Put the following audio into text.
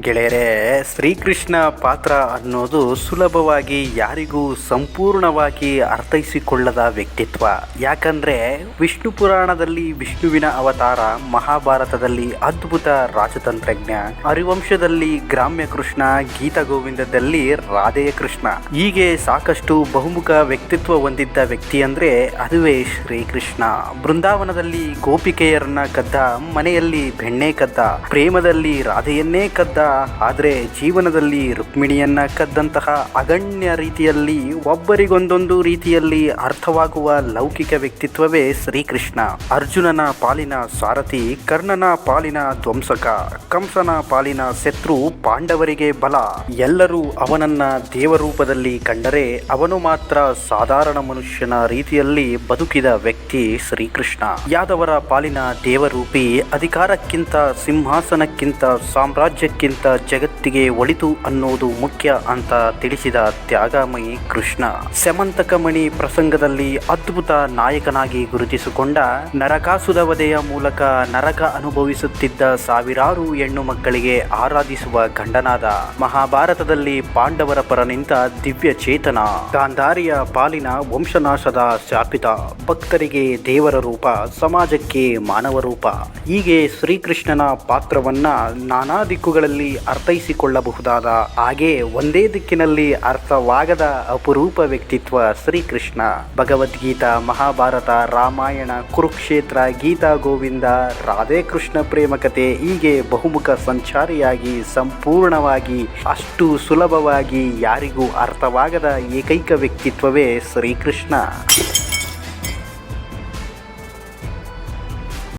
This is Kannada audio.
ಗೆಳೆಯರೆ, ಶ್ರೀಕೃಷ್ಣ ಪಾತ್ರ ಅನ್ನೋದು ಸುಲಭವಾಗಿ ಯಾರಿಗೂ ಸಂಪೂರ್ಣವಾಗಿ ಅರ್ಥೈಸಿಕೊಳ್ಳದ ವ್ಯಕ್ತಿತ್ವ. ಯಾಕಂದ್ರೆ ವಿಷ್ಣು ಪುರಾಣದಲ್ಲಿ ವಿಷ್ಣುವಿನ ಅವತಾರ, ಮಹಾಭಾರತದಲ್ಲಿ ಅದ್ಭುತ ರಾಜತಂತ್ರಜ್ಞ ಹರಿವಂಶದಲ್ಲಿ ಗ್ರಾಮ್ಯ ಕೃಷ್ಣ, ಗೀತ ಗೋವಿಂದದಲ್ಲಿ ರಾಧೆಯ ಕೃಷ್ಣ. ಹೀಗೆ ಸಾಕಷ್ಟು ಬಹುಮುಖ ವ್ಯಕ್ತಿತ್ವ ಹೊಂದಿದ್ದ ವ್ಯಕ್ತಿ ಅಂದ್ರೆ ಅದುವೇ ಶ್ರೀಕೃಷ್ಣ. ಬೃಂದಾವನದಲ್ಲಿ ಗೋಪಿಕೆಯರನ್ನ ಕದ್ದ, ಮನೆಯಲ್ಲಿ ಬೆಣ್ಣೆ ಕದ್ದ, ಪ್ರೇಮದಲ್ಲಿ ರಾಧೆಯನ್ನೇ ಕದ್ದ ಆದರೆ ಜೀವನದಲ್ಲಿ ರುಕ್ಮಿಣಿಯನ್ನ ಕದ್ದಂತಹ ಅಗಣ್ಯ ರೀತಿಯಲ್ಲಿ ಒಬ್ಬರಿಗೊಂದೊಂದು ರೀತಿಯಲ್ಲಿ ಅರ್ಥವಾಗುವ ಲೌಕಿಕ ವ್ಯಕ್ತಿತ್ವವೇ ಶ್ರೀಕೃಷ್ಣ. ಅರ್ಜುನನ ಪಾಲಿನ ಸಾರಥಿ, ಕರ್ಣನ ಪಾಲಿನ ಧ್ವಂಸಕ, ಕಂಸನ ಪಾಲಿನ ಶತ್ರು ಪಾಂಡವರಿಗೆ ಬಲ. ಎಲ್ಲರೂ ಅವನನ್ನ ದೇವರೂಪದಲ್ಲಿ ಕಂಡರೆ ಅವನು ಮಾತ್ರ ಸಾಧಾರಣ ಮನುಷ್ಯನ ರೀತಿಯಲ್ಲಿ ಬದುಕಿದ ವ್ಯಕ್ತಿ ಶ್ರೀಕೃಷ್ಣ. ಯಾದವರ ಪಾಲಿನ ದೇವರೂಪಿ ಅಧಿಕಾರಕ್ಕಿಂತ, ಸಿಂಹಾಸನಕ್ಕಿಂತ, ಸಾಮ್ರಾಜ್ಯಕ್ಕಿಂತ ಜಗತ್ತಿಗೆ ಒಳಿತು ಅನ್ನೋದು ಮುಖ್ಯ ಅಂತ ತಿಳಿಸಿದ ತ್ಯಾಗಮಯಿ ಕೃಷ್ಣ. ಸೆಮಂತಕಮಣಿ ಪ್ರಸಂಗದಲ್ಲಿ ಅದ್ಭುತ ನಾಯಕನಾಗಿ ಗುರುತಿಸಿಕೊಂಡ ನರಕಾಸುರ ವಧೆಯ ಮೂಲಕ ನರಕ ಅನುಭವಿಸುತ್ತಿದ್ದ ಸಾವಿರಾರು ಹೆಣ್ಣು ಮಕ್ಕಳಿಗೆ ಆರಾಧಿಸುವ ಗಂಡನಾದ ಮಹಾಭಾರತದಲ್ಲಿ ಪಾಂಡವರ ಪರ ನಿಂತ ದಿವ್ಯ ಚೇತನ, ಗಾಂಧಾರಿಯ ಪಾಲಿನ ವಂಶನಾಶದ ಶಾಪಿತ, ಭಕ್ತರಿಗೆ ದೇವರ ರೂಪ, ಸಮಾಜಕ್ಕೆ ಮಾನವ ರೂಪ. ಹೀಗೆ ಶ್ರೀಕೃಷ್ಣನ ಪಾತ್ರವನ್ನ ನಾನಾ ದಿಕ್ಕುಗಳಲ್ಲಿ ಅರ್ಥೈಸಿಕೊಳ್ಳಬಹುದಾದ ಹಾಗೆ ಒಂದೇ ದಿಕ್ಕಿನಲ್ಲಿ ಅರ್ಥವಾಗದ ಅಪರೂಪ ವ್ಯಕ್ತಿತ್ವ ಶ್ರೀಕೃಷ್ಣ. ಭಗವದ್ಗೀತಾ, ಮಹಾಭಾರತ, ರಾಮಾಯಣ, ಕುರುಕ್ಷೇತ್ರ, ಗೀತಾ ಗೋವಿಂದ, ರಾಧೆ ಕೃಷ್ಣ ಪ್ರೇಮ ಕಥೆ ಹೀಗೆ ಬಹುಮುಖ ಸಂಚಾರಿಯಾಗಿ ಸಂಪೂರ್ಣವಾಗಿ ಅಷ್ಟು ಸುಲಭವಾಗಿ ಯಾರಿಗೂ ಅರ್ಥವಾಗದ ಏಕೈಕ ವ್ಯಕ್ತಿತ್ವವೇ ಶ್ರೀಕೃಷ್ಣ.